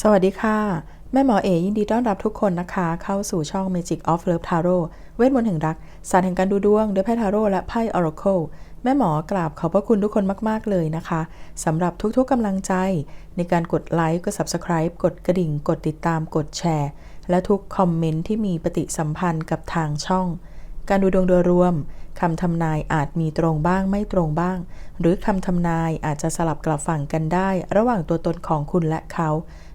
สวัสดีค่ะ แม่หมอเอยินดีต้อนรับทุกคนนะคะ เข้าสู่ช่อง Magic of Love Tarot เวทมนต์แห่งรัก ศาสตร์แห่งการดูดวงด้วยไพ่ทาโร่และไพ่ Oracle แม่หมอกราบขอบพระคุณทุกคนมาก ๆ เลยนะคะสำหรับทุกๆกำลังใจ ในการกดไลค์กด Subscribe กดกระดิ่ง กดติดตามกดแชร์ และทุกคอมเมนต์ที่มีปฏิสัมพันธ์กับทางช่อง การดูดวงโดยรวมคำทำนายอาจมีตรงบ้างไม่ตรงบ้าง หรือคำทำนายอาจจะสลับกลับฝั่งกันได้ ระหว่างตัวตนของคุณและเขา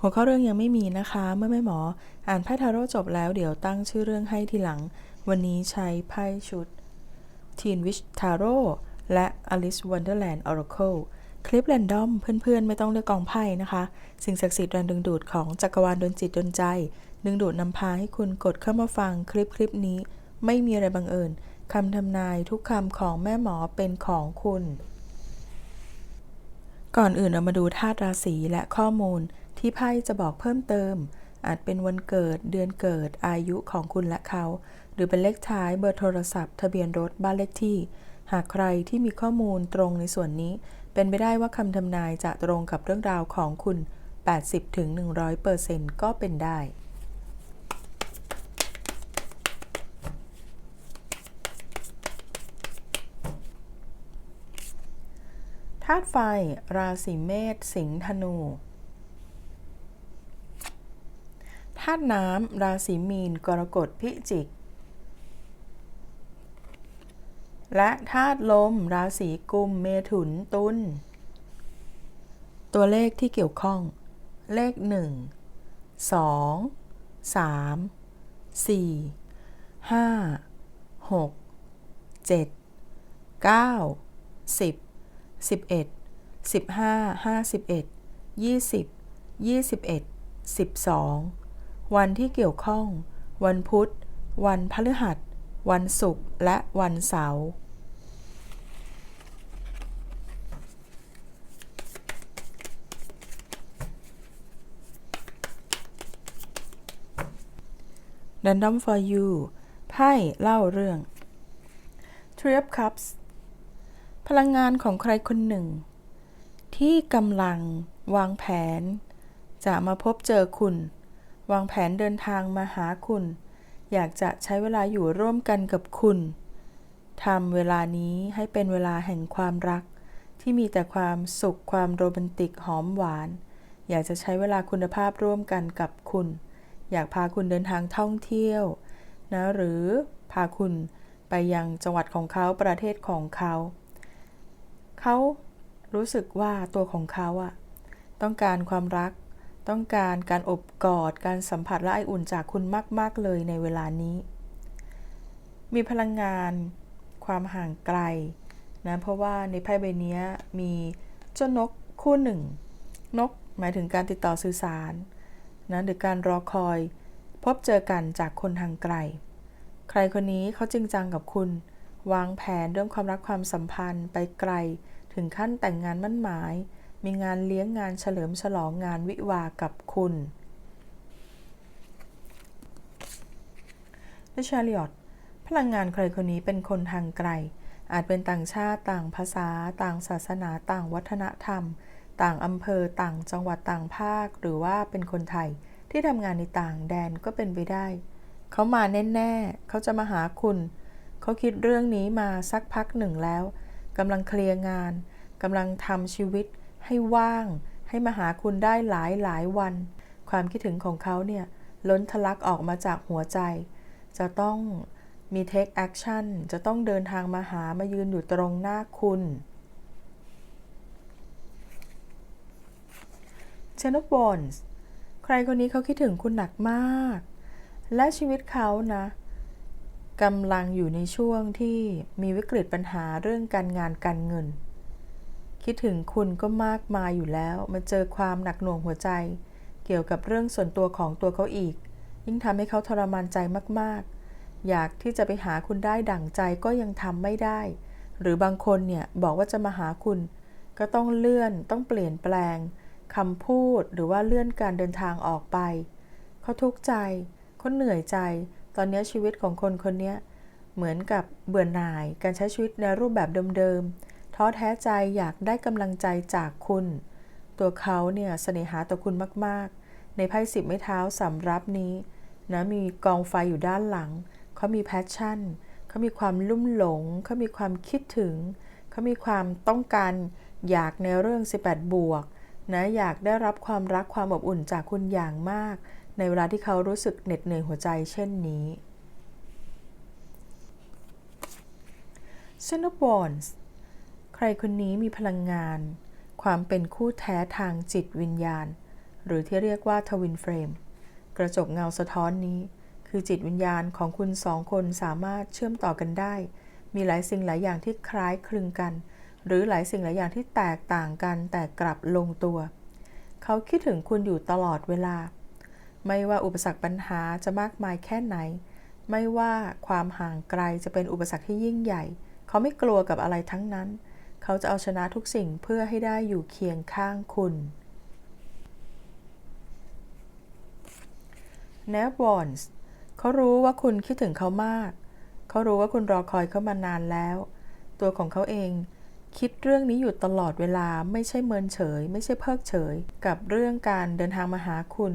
หัวข้อเรื่องยังไม่มีนะคะ เมื่อแม่หมอ อ่านไพ่ทาโร่จบแล้วเดี๋ยวตั้งชื่อเรื่องให้ทีหลัง วันนี้ใช้ไพ่ชุด Teen Witch Tarot และ Alice Wonderland Oracle คลิปแรนดอมเพื่อนๆ ไม่ต้องเลือกกองไพ่นะคะ สิ่งศักดิ์สิทธิ์แรงดึงดูดของจักรวาลดนจิตดนใจ ดึงดูดนำพาให้คุณกดเข้ามาฟังคลิปคลิปนี้ ไม่มีอะไรบังเอิญคำทำนายทุกคำของแม่หมอเป็นของคุณ ก่อนอื่นเรามาดูธาตุราศีและข้อมูล ที่ไพ่จะบอกเพิ่มเติม อาจเป็นวันเกิด เดือนเกิด อายุของคุณและเขา หรือเป็นเลขท้ายเบอร์โทรศัพท์ ทะเบียนรถบ้านเลขที่ หากใครที่มีข้อมูลตรงในส่วนนี้ เป็นไปได้ว่าคำทำนายจะตรงกับเรื่องราวของคุณ 80-100%ก็เป็นได้ธาตุไฟ ราศีเมษ สิงห์ ธนู ธาตุน้ำราศีมีน กรกฎพิจิก และธาตุลม ราศีกุม เมถุนตุลตัวเลขที่เกี่ยวข้อง เลข 1 2 3 4 5 6 7 9 10 11 15 51 20 21 12 วันที่เกี่ยวข้อง วันพุธ วันพฤหัส วันศุกร์ และวันเสาร์ Random for you ไพ่เล่าเรื่อง Three of Cups พลังงานของใครคนหนึ่ง ที่กำลังวางแผน จะมาพบเจอคุณ วางแผนเดินทางมาหาคุณ อยากจะใช้เวลาอยู่ร่วมกันกับคุณทำเวลานี้ให้เป็นเวลาแห่งความรัก ที่มีแต่ความสุขความโรแมนติกหอมหวาน อยากจะใช้เวลาคุณภาพร่วมกันกับคุณ อยากพาคุณเดินทางท่องเที่ยวนะหรือพาคุณไปยังจังหวัดของเขาประเทศของเขา เขารู้สึกว่าตัวของเขาอะต้องการความรัก ต้องการการอบกอด การสัมผัสและไออุ่นจากคุณมาก ๆ เลยในเวลานี้ มีพลังงานความห่างไกลนะเพราะว่าในไพ่ใบนี้มีเจ้านกคู่หนึ่ง นกหมายถึงการติดต่อสื่อสารนะหรือการรอคอย พบเจอกันจากคนทางไกล ใครคนนี้เขาจริงจังกับคุณ วางแผนเรื่องความรักความสัมพันธ์ไปไกล ถึงขั้นแต่งงานมั่นหมาย มีงานเลี้ยงงานเฉลิมฉลองงานวิวากับคุณและชาลิออตพลังงานใครคนนี้เป็นคนทางไกล อาจเป็นต่างชาติต่างภาษา ต่างศาสนา ต่างวัฒนธรรม ต่างอำเภอ ต่างจังหวัดต่างภาค หรือว่าเป็นคนไทยที่ทำงานในต่างแดนก็เป็นไปได้ เขามาแน่ๆ เขาจะมาหาคุณ เขาคิดเรื่องนี้มาสักพักหนึ่งแล้วกำลังเคลียร์งานกำลังทำชีวิต ให้ว่าง ให้มาหาคุณได้หลายหลายวัน ความคิดถึงของเขาเนี่ย ล้นทะลักออกมาจากหัวใจ จะต้องมี take action จะต้องเดินทางมาหามายืนอยู่ตรงหน้าคุณ c h a n of Wands ใครคนนี้เขาคิดถึงคุณหนักมาก และชีวิตเขานะกำลังอยู่ในช่วงที่มีวิกฤตปัญหาเรื่องการงานการเงิน คิดถึงคุณก็มากมายอยู่แล้ว มาเจอความหนักหน่วงหัวใจ เกี่ยวกับเรื่องส่วนตัวของตัวเขาอีก ยิ่งทำให้เขาทรมานใจมากๆ อยากที่จะไปหาคุณได้ดั่งใจก็ยังทำไม่ได้ หรือบางคนเนี่ยบอกว่าจะมาหาคุณ ก็ต้องเลื่อนต้องเปลี่ยนแปลงคำพูดหรือว่าเลื่อนการเดินทางออกไป เขาทุกข์ใจเขาเหนื่อยใจ ตอนนี้ชีวิตของคนคนนี้เหมือนกับเบื่อหน่ายการใช้ชีวิตในรูปแบบเดิมๆ ท้อแท้ใจอยากได้กำลังใจจากคุณ ตัวเขาเนี่ยเสน่หาต่อคุณมากๆ ในไพ่สิบไม้เท้าสำรับนี้นะมีกองไฟอยู่ด้านหลัง เขามีแพชชั่น เขามีความลุ่มหลง เขามีความคิดถึง เขามีความต้องการอยากในเรื่อง 18 บวกนะอยากได้รับความรักความอบอุ่นจากคุณอย่างมาก ในเวลาที่เขารู้สึกเหน็ดเหนื่อยหัวใจเช่นนี้ s e n o b o n s ใครคนนี้มีพลังงาน ความเป็นคู่แท้ทางจิตวิญญาณ หรือที่เรียกว่าทวินเฟรม กระจกเงาสะท้อนนี้ คือจิตวิญญาณของคุณสองคนสามารถเชื่อมต่อกันได้ มีหลายสิ่งหลายอย่างที่คล้ายคลึงกัน หรือหลายสิ่งหลายอย่างที่แตกต่างกันแต่กลับลงตัว เขาคิดถึงคุณอยู่ตลอดเวลา ไม่ว่าอุปสรรคปัญหาจะมากมายแค่ไหน ไม่ว่าความห่างไกลจะเป็นอุปสรรคที่ยิ่งใหญ่ เขาไม่กลัวกับอะไรทั้งนั้น เขาจะเอาชนะทุกสิ่งเพื่อให้ได้อยู่เคียงข้างคุณ n e v o n s เขารู้ว่าคุณคิดถึงเขามาก เขารู้ว่าคุณรอคอยเขามานานแล้ว ตัวของเขาเอง คิดเรื่องนี้อยู่ตลอดเวลาไม่ใช่เมินเฉย ไม่ใช่เพิกเฉย กับเรื่องการเดินทางมาหาคุณ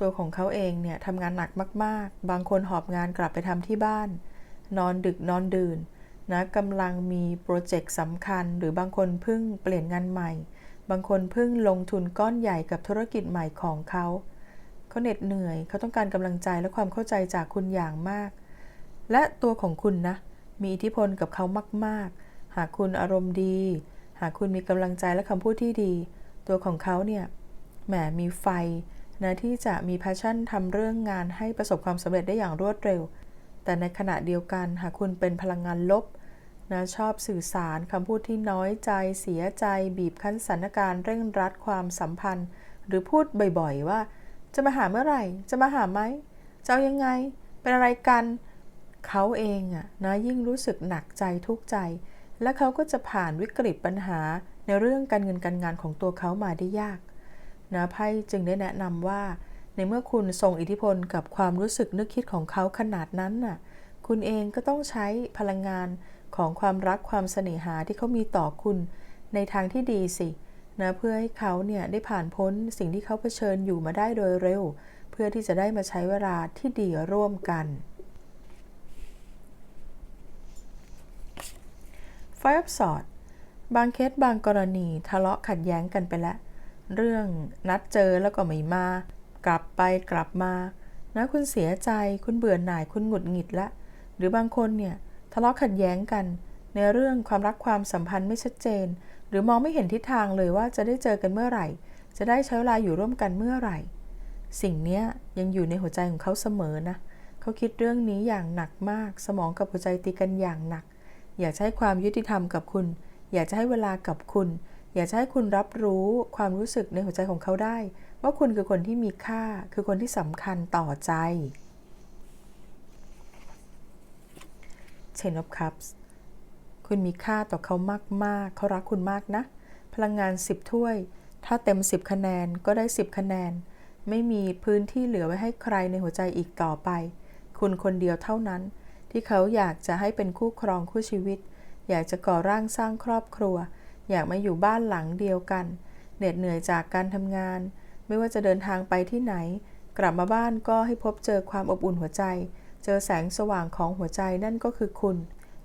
ตัวของเขาเองเนี่ยทำงานหนักมาก ๆ บางคนหอบงานกลับไปทำที่บ้าน นอนดึกนอนดื่น นะกำลังมีโปรเจกต์สำคัญ หรือบางคนเพิ่งเปลี่ยนงานใหม่ บางคนเพิ่งลงทุนก้อนใหญ่กับธุรกิจใหม่ของเขาเขาเหน็ดเหนื่อย เขาต้องการกำลังใจและความเข้าใจจากคุณอย่างมาก และตัวของคุณนะ มีอิทธิพลกับเขามาก ๆ หากคุณอารมณ์ดี หากคุณมีกำลังใจและคำพูดที่ดี ตัวของเขาเนี่ยแหมมีไฟนะที่จะมีแพชชั่นทำเรื่องงานให้ประสบความสำเร็จได้อย่างรวดเร็ว แต่ในขณะเดียวกันหากคุณเป็นพลังงานลบนะชอบสื่อสารคำพูดที่น้อยใจ เสียใจ บีบคั้นสถานการณ์เร่งรัดความสัมพันธ์ หรือพูดบ่อยๆ ว่า จะมาหาเมื่อไหร่ จะมาหาไหมจะเอายังไง เป็นอะไรกันเขาเองอะนะยิ่งรู้สึกหนักใจทุกข์ใจ และเขาก็จะผ่านวิกฤตปัญหาในเรื่องการเงินการงานของตัวเขามาได้ยากนะไพ่จึงได้แนะนำว่า ในเมื่อคุณทรงอิทธิพลกับความรู้สึกนึกคิดของเขาขนาดนั้นน่ะ คุณเองก็ต้องใช้พลังงานของความรักความเสน่หาที่เขามีต่อคุณ ในทางที่ดีสินะเพื่อให้เขาเนี่ยได้ผ่านพ้นสิ่งที่เขาเผชิญอยู่มาได้โดยเร็ว เพื่อที่จะได้มาใช้เวลาที่ดีร่วมกัน Five of Swords บางเคสบางกรณีทะเลาะขัดแย้งกันไปแล้ว เรื่องนัดเจอแล้วก็ไม่มา กลับไปกลับมา นะคุณเสียใจคุณเบื่อหน่ายคุณหงุดหงิดละ หรือบางคนเนี่ยทะเลาะขัดแย้งกัน ในเรื่องความรักความสัมพันธ์ไม่ชัดเจน หรือมองไม่เห็นทิศทางเลยว่าจะได้เจอกันเมื่อไหร่ จะได้ใช้เวลาอยู่ร่วมกันเมื่อไหร่ สิ่งนี้ยังอยู่ในหัวใจของเขาเสมอนะเขาคิดเรื่องนี้อย่างหนักมาก สมองกับหัวใจตีกันอย่างหนัก อยากให้ความยุติธรรมกับคุณ อยากจะให้เวลากับคุณ อยากจะให้คุณรับรู้ความรู้สึกในหัวใจของเขาได้ ว่าคุณคือคนที่มีค่าคือคนที่สำคัญต่อใจ Ten of Cups คุณมีค่าต่อเขามาก ๆ เขารักคุณมากนะ พลังงาน 10 ถ้วย ถ้าเต็ม 10 คะแนนก็ได้ 10 คะแนน ไม่มีพื้นที่เหลือไว้ให้ใครในหัวใจอีกต่อไป คุณคนเดียวเท่านั้น ที่เขาอยากจะให้เป็นคู่ครองคู่ชีวิต อยากจะก่อร่างสร้างครอบครัว อยากมาอยู่บ้านหลังเดียวกัน เหน็ดเหนื่อยจากการทำงาน ไม่ว่าจะเดินทางไปที่ไหน กลับมาบ้านก็ให้พบเจอความอบอุ่นหัวใจ เจอแสงสว่างของหัวใจนั่นก็คือคุณ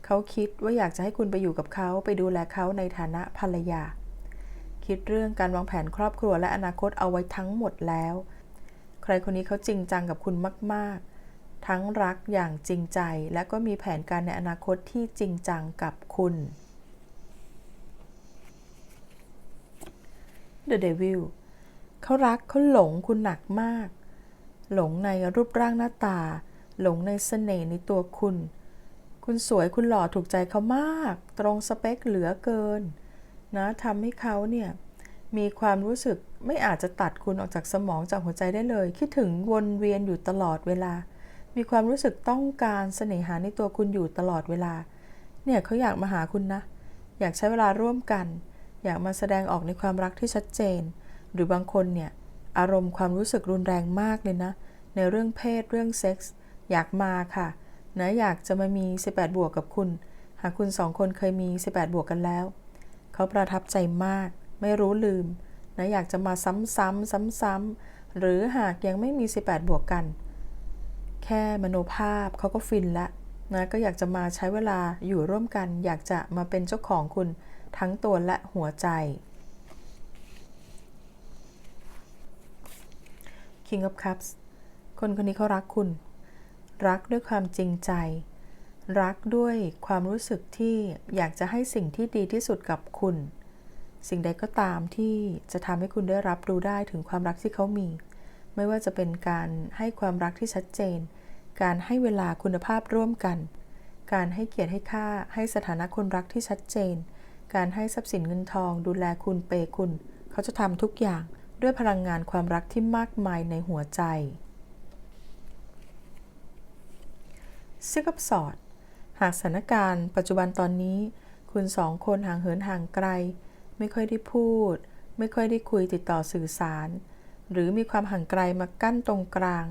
เขาคิดว่าอยากจะให้คุณไปอยู่กับเขาไปดูแลเขาในฐานะภรรยา คิดเรื่องการวางแผนครอบครัวและอนาคตเอาไว้ทั้งหมดแล้ว ใครคนนี้เขาจริงจังกับคุณมาก ๆ ทั้งรักอย่างจริงใจและก็มีแผนการในอนาคตที่จริงจังกับคุณ The Devil เขารักเขาหลงคุณหนักมาก หลงในรูปร่างหน้าตา หลงในเสน่ห์ในตัวคุณ คุณสวยคุณหล่อถูกใจเขามาก ตรงสเปคเหลือเกิน นะทำให้เขาเนี่ยมีความรู้สึกไม่อาจจะตัดคุณออกจากสมองจากหัวใจได้เลย คิดถึงวนเวียนอยู่ตลอดเวลา มีความรู้สึกต้องการเสน่หาในตัวคุณอยู่ตลอดเวลา เนี่ยเขาอยากมาหาคุณนะ อยากใช้เวลาร่วมกัน อยากมาแสดงออกในความรักที่ชัดเจน หรือบางคนเนี่ย อารมณ์ความรู้สึกรุนแรงมากเลยนะ ในเรื่องเพศเรื่องเซ็กส์อยากมาค่ะนะอยากจะมามี 18 บวกกับคุณ หากคุณสองคนเคยมี 18 บวกกันแล้ว เขาประทับใจมาก ไม่รู้ลืมนะอยากจะมาซ้ำๆซ้ำๆหรือหากยังไม่มี 18 บวกกัน แค่มโนภาพเขาก็ฟินละนะก็อยากจะมาใช้เวลาอยู่ร่วมกัน อยากจะมาเป็นเจ้าของคุณทั้งตัวและหัวใจ King of Cups คนคนนี้เขารักคุณ รักด้วยความจริงใจ รักด้วยความรู้สึกที่อยากจะให้สิ่งที่ดีที่สุดกับคุณ สิ่งใดก็ตามที่จะทำให้คุณได้รับรู้ได้ถึงความรักที่เขามี ไม่ว่าจะเป็นการให้ความรักที่ชัดเจน การให้เวลาคุณภาพร่วมกัน การให้เกียรติให้ค่า ให้สถานะคนรักที่ชัดเจน การให้ทรัพย์สินเงินทอง ดูแลคุณเปย์คุณ เขาจะทำทุกอย่าง ด้วยพลังงานความรักที่มากมายในหัวใจ ซิกับสอด หากสถานการณ์ปัจจุบันตอนนี้ คุณสองคนห่างเหินห่างไกล ไม่ค่อยได้พูด ไม่ค่อยได้คุยติดต่อสื่อสาร หรือมีความห่างไกลมากั้นตรงกลาง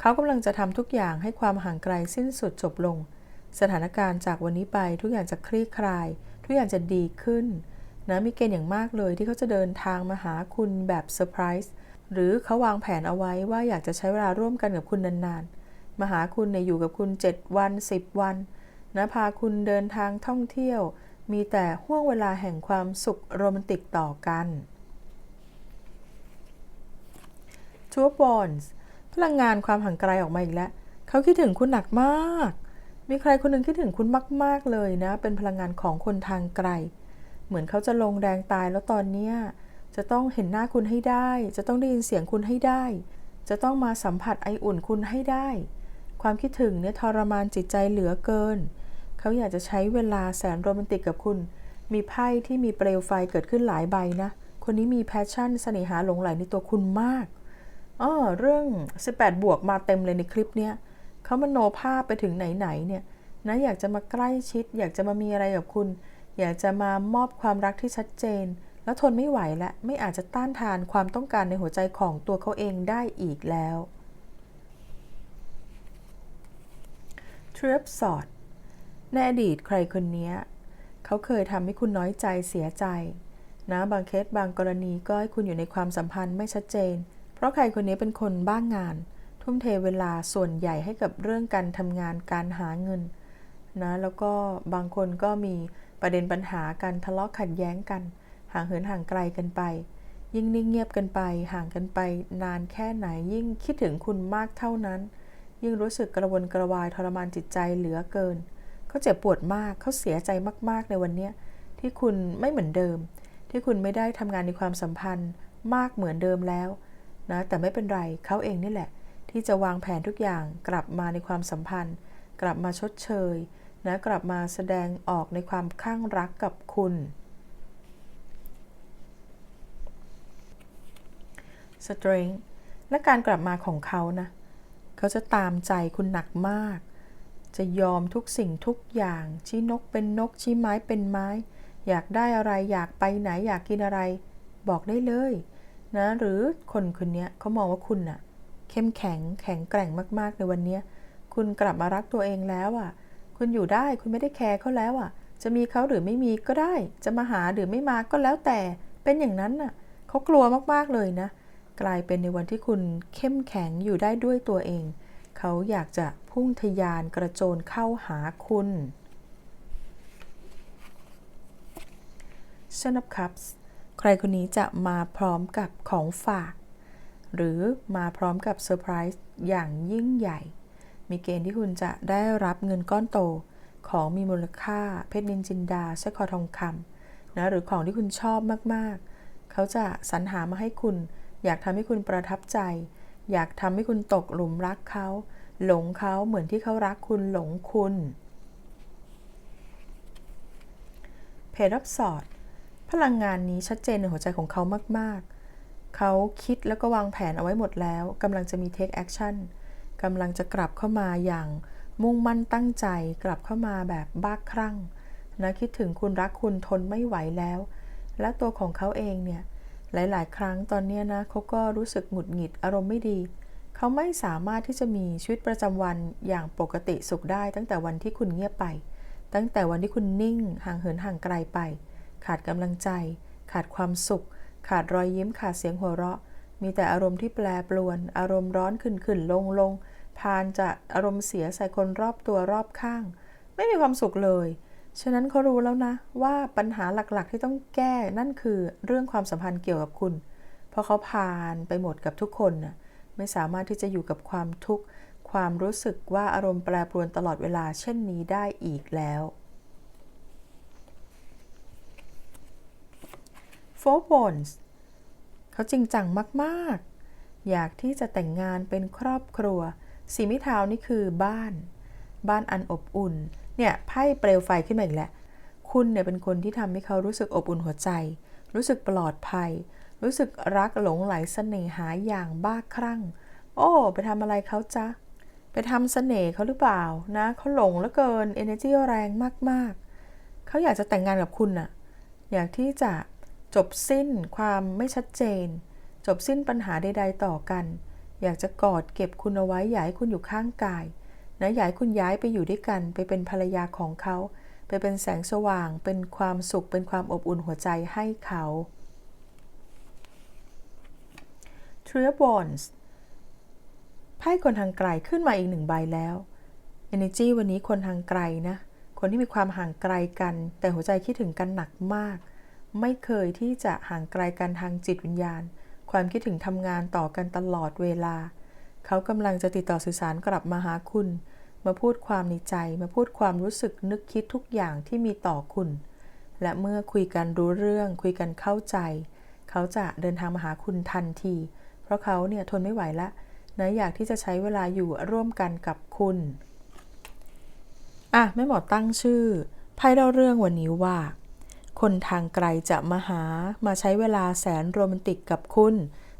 เขากำลังจะทำทุกอย่างให้ความห่างไกลสิ้นสุดจบลง สถานการณ์จากวันนี้ไปทุกอย่างจะคลี่คลาย ทุกอย่างจะดีขึ้น นะมีเกณฑ์อย่างมากเลยที่เขาจะเดินทางมาหาคุณแบบเซอร์ไพรส์หรือเขาวางแผนเอาไว้ว่าอยากจะใช้เวลาร่วมกันกับคุณนานๆ มาหาคุณในอยู่กับคุณ 7 วัน 10 วันนะพาคุณเดินทางท่องเที่ยว มีแต่ห่วงเวลาแห่งความสุขโรแมนติกต่อกันทัวร์บอนส์พลังงานความห่างไกลออกมาอีกแล้ว เขาคิดถึงคุณหนักมาก มีใครคนหนึ่งคิดถึงคุณมาก ๆ เลยนะ เป็นพลังงานของคนทางไกล เหมือนเขาจะลงแดงตายแล้วตอนนี้จะต้องเห็นหน้าคุณให้ได้ จะต้องได้ยินเสียงคุณให้ได้ จะต้องมาสัมผัสไออุ่นคุณให้ได้ ความคิดถึงเนี่ยทรมานจิตใจเหลือเกิน เขาอยากจะใช้เวลาแสนโรแมนติกกับคุณ มีไพ่ที่มีเปลวไฟเกิดขึ้นหลายใบนะ คนนี้มีแพชชั่นเสน่หาหลงไหลในตัวคุณมากอ๋อเรื่อง 18 บวกมาเต็มเลยในคลิปเนี้ยเขามโนภาพไปถึงไหนๆเนี่ยนะอยากจะมาใกล้ชิด อยากจะมามีอะไรกับคุณ อยากจะมามอบความรักที่ชัดเจน แล้วทนไม่ไหวและไม่อาจจะต้านทานความต้องการในหัวใจของตัวเขาเองได้อีกแล้วทริปสอดในอดีตใครคนนี้เขาเคยทำให้คุณน้อยใจเสียใจ นะบางเคสบางกรณีก็ให้คุณอยู่ในความสัมพันธ์ไม่ชัดเจน เพราะใครคนนี้เป็นคนบ้างงาน ทุ่มเทเวลาส่วนใหญ่ให้กับเรื่องการทำงานการหาเงินนะแล้วก็บางคนก็มี ประเด็นปัญหากันทะเลาะขัดแย้งกัน ห่างเหินห่างไกลกันไป ยิ่งนิ่งเงียบกันไป ห่างกันไป นานแค่ไหนยิ่งคิดถึงคุณมากเท่านั้น ยิ่งรู้สึกกระวนกระวายทรมานจิตใจเหลือเกินเขาเจ็บปวดมากเขาเสียใจมากๆในวันนี้ที่คุณไม่เหมือนเดิม ที่คุณไม่ได้ทำงานในความสัมพันธ์มากเหมือนเดิมแล้วนะแต่ไม่เป็นไรเขาเองนี่แหละ ที่จะวางแผนทุกอย่างกลับมาในความสัมพันธ์ กลับมาชดเชย นะกลับมาแสดงออกในความข้างรักกับคุณ strength และการกลับมาของเขานะ เขาจะตามใจคุณหนักมาก จะยอมทุกสิ่งทุกอย่าง ชี้นกเป็นนก ชี้ไม้เป็นไม้ อยากได้อะไร อยากไปไหน อยากกินอะไร บอกได้เลยนะ หรือคนคนนี้เขามองว่าคุณน่ะ เข้มแข็ง แข็งแกร่งมาก ๆ ในวันนี้ คุณกลับมารักตัวเองแล้วอะ่ะ คุณอยู่ได้คุณไม่ได้แคร์เขาแล้วอะ จะมีเขาหรือไม่มีก็ได้ จะมาหาหรือไม่มาก็แล้วแต่เป็นอย่างนั้นน่ะเขากลัวมากๆเลยนะ กลายเป็นในวันที่คุณเข้มแข็งอยู่ได้ด้วยตัวเอง เขาอยากจะพุ่งทยานกระโจนเข้าหาคุณ Seven of Cups ใครคนนี้จะมาพร้อมกับของฝาก หรือมาพร้อมกับเซอร์ไพรส์อย่างยิ่งใหญ่ มีเกณฑ์ที่คุณจะได้รับเงินก้อนโต ของมีมูลค่า เพชรนินจินดาสร้อยคอทองคำนะหรือของที่คุณชอบมากๆ เขาจะสรรหามาให้คุณ อยากทำให้คุณประทับใจ อยากทำให้คุณตกหลุมรักเขา หลงเขาเหมือนที่เขารักคุณหลงคุณเพดรับสอด พลังงานนี้ชัดเจนในหัวใจของเขามากๆ เขาคิดแล้วก็วางแผนเอาไว้หมดแล้วกำลังจะมี take action กำลังจะกลับเข้ามาอย่างมุ่งมั่นตั้งใจกลับเข้ามาแบบบ้าคลั่งนะคิดถึงคุณรักคุณทนไม่ไหวแล้ว และตัวของเขาเองเนี่ยหลาย ๆ ครั้งตอนนี้นะเขาก็รู้สึกหงุดหงิดอารมณ์ไม่ดี เขาไม่สามารถที่จะมีชีวิตประจำวันอย่างปกติสุขได้ ตั้งแต่วันที่คุณเงียบไป ตั้งแต่วันที่คุณนิ่ง ห่างเหินห่างไกลไป ขาดกำลังใจ ขาดความสุข ขาดรอยยิ้มขาดเสียงหัวเราะ มีแต่อารมณ์ที่แปรปรวน อารมณ์ร้อนขึ้นขึ้นลงลงพานจะอารมณ์เสียใส่คนรอบตัวรอบข้าง ไม่มีความสุขเลย ฉะนั้นเขารู้แล้วนะ ว่าปัญหาหลักๆที่ต้องแก้นั่นคือเรื่องความสัมพันธ์เกี่ยวกับคุณ เพราะเขาผ่านไปหมดกับทุกคนน่ะไม่สามารถที่จะอยู่กับความทุกข์ความรู้สึกว่าอารมณ์แปรปรวนตลอดเวลาเช่นนี้ได้อีกแล้ว Four Wands เขาจริงจังมากๆ อยากที่จะแต่งงานเป็นครอบครัว สีมิทาวนี่คือบ้าน บ้านอันอบอุ่น เนี่ยไพ่เปลวไฟขึ้นมาอีกแล้ว คุณเนี่ยเป็นคนที่ทำให้เขารู้สึกอบอุ่นหัวใจ รู้สึกปลอดภัย รู้สึกรักหลงไหลเสน่หาอย่างบ้าคลั่ง โอ้ ไปทำอะไรเขาจ๊ะ ไปทำเสน่ห์เขาหรือเปล่านะเขาหลงเหลือเกิน energy แรงมากๆ เขาอยากจะแต่งงานกับคุณน่ะ อยากที่จะ จบสิ้นความไม่ชัดเจน จบสิ้นปัญหาใด ๆ ต่อกัน อยากจะกอดเก็บคุณเอาไว้อยากให้คุณอยู่ข้างกายนะอยากให้คุณย้ายไปอยู่ด้วยกัน ไปเป็นภรรยาของเขา ไปเป็นแสงสว่าง เป็นความสุข เป็นความอบอุ่นหัวใจให้เขา t r i o b o n s ไพ่คนทางไกลขึ้นมาอีกหนึ่งใบแล้ว Energy วันนี้คนทางไกลนะ คนที่มีความห่างไกลกัน แต่หัวใจคิดถึงกันหนักมาก ไม่เคยที่จะห่างไกลกันทางจิตวิญญาณ ความคิดถึงทำงานต่อกันตลอดเวลา เขากำลังจะติดต่อสื่อสารกลับมาหาคุณ มาพูดความในใจ มาพูดความรู้สึกนึกคิดทุกอย่างที่มีต่อคุณ และเมื่อคุยกันรู้เรื่อง คุยกันเข้าใจ เขาจะเดินทางมาหาคุณทันที เพราะเขาเนี่ยทนไม่ไหวล้วนะอยากที่จะใช้เวลาอยู่ร่วมกันกับคุณ อะแม่หมอตั้งชื่อไพ่เล่าเรื่องวันนี้ว่า คนทางไกลจะมาหามาใช้เวลาแสนโรแมนติกกับคุณ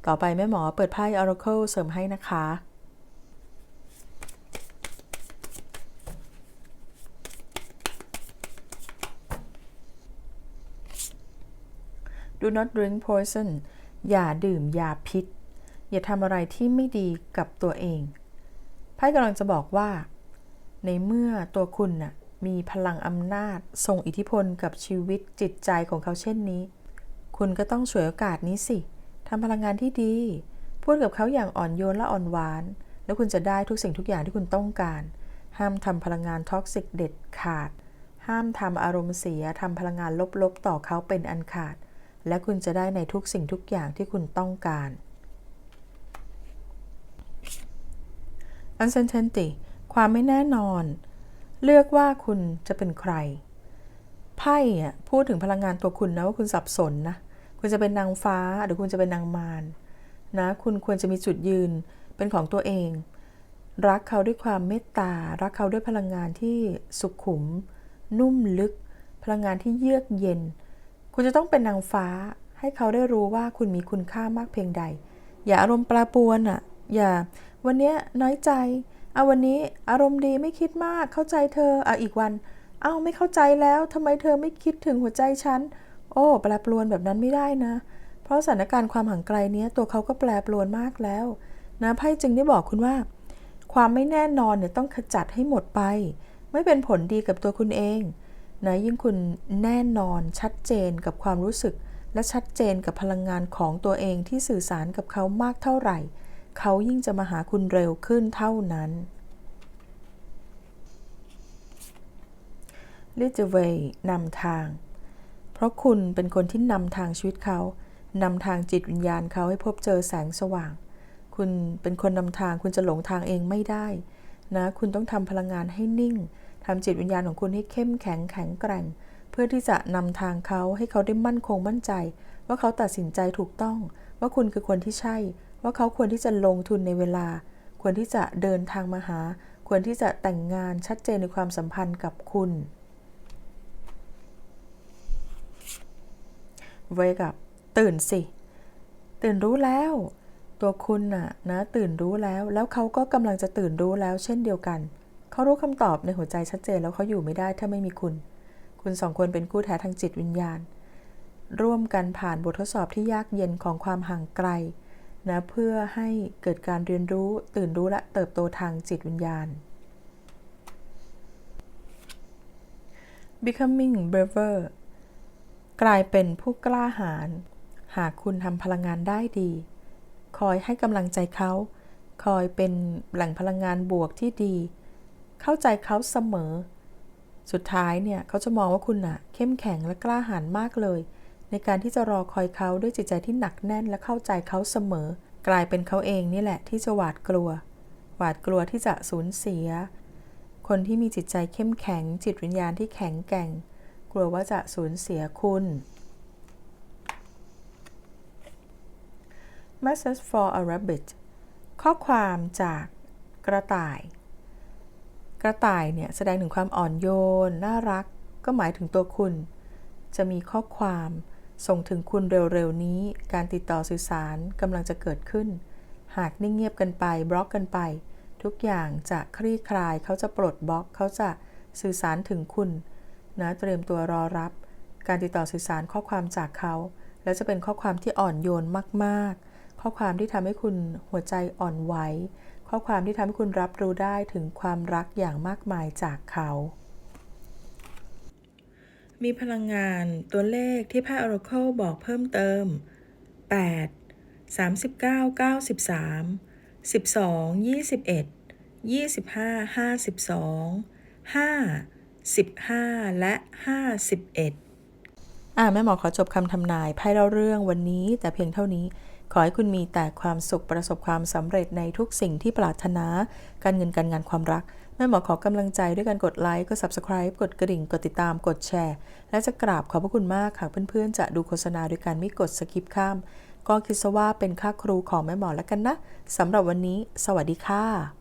ต่อไปแม่หมอเปิดไพ่ Oracle เสริมให้นะคะ Do not drink poison อย่าดื่มยาพิษ อย่าทำอะไรที่ไม่ดีกับตัวเอง ไพ่กำลังจะบอกว่า ในเมื่อตัวคุณน่ะ มีพลังอำนาจส่งอิทธิพลกับชีวิตจิตใจของเขาเช่นนี้ คุณก็ต้องฉวยโอกาสนี้สิทำพลังงานที่ดี พูดกับเขาอย่างอ่อนโยนและอ่อนหวาน แล้วคุณจะได้ทุกสิ่งทุกอย่างที่คุณต้องการ ห้ามทำพลังงานท็อกซิกเด็ดขาด ห้ามทำอารมณ์เสียทำพลังงานลบๆ ต่อเขาเป็นอันขาด และคุณจะได้ในทุกสิ่งทุกอย่างที่คุณต้องการ uncertainty ความไม่แน่นอน เลือกว่าคุณจะเป็นใคร ไพ่อะพูดถึงพลังงานตัวคุณนะว่าคุณสับสนนะ คุณจะเป็นนางฟ้าหรือคุณจะเป็นนางมารนะ คุณควรจะมีจุดยืนเป็นของตัวเอง รักเขาด้วยความเมตตา รักเขาด้วยพลังงานที่สุขุม นุ่มลึก พลังงานที่เยือกเย็น คุณจะต้องเป็นนางฟ้า ให้เขาได้รู้ว่าคุณมีคุณค่ามากเพียงใด อย่าอารมณ์ปลาปวนอะ่ะ อย่า วันนี้น้อยใจ เอาวันนี้อารมณ์ดีไม่คิดมากเข้าใจเธออะอีกวัน เอาไม่เข้าใจแล้วทำไมเธอไม่คิดถึงหัวใจฉัน โอ้แปรปรวนแบบนั้นไม่ได้นะ เพราะสถานการณ์ความห่างไกลเนี้ยตัวเขาก็แปรปรวนมากแล้วนะไพ่จึงได้บอกคุณว่า ความไม่แน่นอนเนี่ยต้องขจัดให้หมดไป ไม่เป็นผลดีกับตัวคุณเองนะยิ่งคุณแน่นอนชัดเจนกับความรู้สึก และชัดเจนกับพลังงานของตัวเองที่สื่อสารกับเขามากเท่าไหร่ เขายิ่งจะมาหาคุณเร็วขึ้นเท่านั้น l i t the way นำทาง เพราะคุณเป็นคนที่นำทางชีวิตเขา นำทางจิตวิญญาณเขาให้พบเจอแสงสว่าง คุณเป็นคนนำทาง คุณจะหลงทางเองไม่ได้นะ คุณต้องทำพลังงานให้นิ่ง ทำจิตวิญญาณของคุณให้เข้มแข็งแข็งแกร่ง เพื่อที่จะนำทางเขาให้เขาได้มั่นคงมั่นใจ ว่าเขาตัดสินใจถูกต้อง ว่าคุณคือคนที่ใช่ ว่าเขาควรที่จะลงทุนในเวลา ควรที่จะเดินทางมาหา ควรที่จะแต่งงานชัดเจนในความสัมพันธ์กับคุณ wake up ตื่นสิ ตื่นรู้แล้ว ตัวคุณน่ะนะตื่นรู้แล้ว แล้วเขาก็กำลังจะตื่นรู้แล้ว เช่นเดียวกัน เขารู้คำตอบในหัวใจชัดเจนแล้วเขาอยู่ไม่ได้ถ้าไม่มีคุณ คุณสองคนเป็นคู่แท้ทางจิตวิญญาณ ร่วมกันผ่านบททดสอบที่ยากเย็นของความห่างไกล นะเพื่อให้เกิดการเรียนรู้ตื่นรู้และเติบโตทางจิตวิญญาณ becoming braver กลายเป็นผู้กล้าหาญหากคุณทำพลังงานได้ดี คอยให้กำลังใจเขา คอยเป็นแหล่งพลังงานบวกที่ดี เข้าใจเขาเสมอ สุดท้ายเนี่ยเขาจะมองว่าคุณน่ะเข้มแข็งและกล้าหาญมากเลย ในการที่จะรอคอยเขาด้วยจิตใจที่หนักแน่นและเข้าใจเขาเสมอ กลายเป็นเขาเองนี่แหละที่จะหวาดกลัว หวาดกลัวที่จะสูญเสีย คนที่มีจิตใจเข้มแข็ง จิตวิญญาณที่แข็งแกร่ง กลัวว่าจะสูญเสียคุณ Message for a rabbit ข้อความจากกระต่าย กระต่ายเนี่ยแสดงถึงความอ่อนโยน น่ารัก ก็หมายถึงตัวคุณ จะมีข้อความ ส่งถึงคุณเร็วๆนี้ การติดต่อสื่อสารกำลังจะเกิดขึ้น หากนิ่งเงียบกันไปบล็อกกันไป ทุกอย่างจะคลี่คลายเขาจะปลดบล็อกเขาจะสื่อสารถึงคุณนะเตรียมตัวรอรับ การติดต่อสื่อสารข้อความจากเขา และจะเป็นข้อความที่อ่อนโยนมากๆ ข้อความที่ทำให้คุณหัวใจอ่อนไหวข้อความที่ทำให้คุณรับรู้ได้ถึงความรักอย่างมากมายจากเขา มีพลังงานตัวเลขที่ไพ่ Oracle บอกเพิ่มเติม 8 39 93 12 21 25 52 5 15 และ 51 อ่าแม่หมอขอจบคำทำนายไพ่เล่าเรื่องวันนี้แต่เพียงเท่านี้ ขอให้คุณมีแต่ความสุขประสบความสำเร็จในทุกสิ่งที่ปรารถนา การเงินการงานความรัก แม่หมอขอกำลังใจด้วยการกดไลค์ กด Subscribe กดกระดิ่ง กดติดตาม กดแชร์ และจะกราบขอบพระคุณมากหากเพื่อนๆ จะดูโฆษณาด้วยการไม่กดสกิปข้าม ก็คิดซะว่าเป็นค่าครูของแม่หมอแล้วกันนะสำหรับวันนี้ สวัสดีค่ะ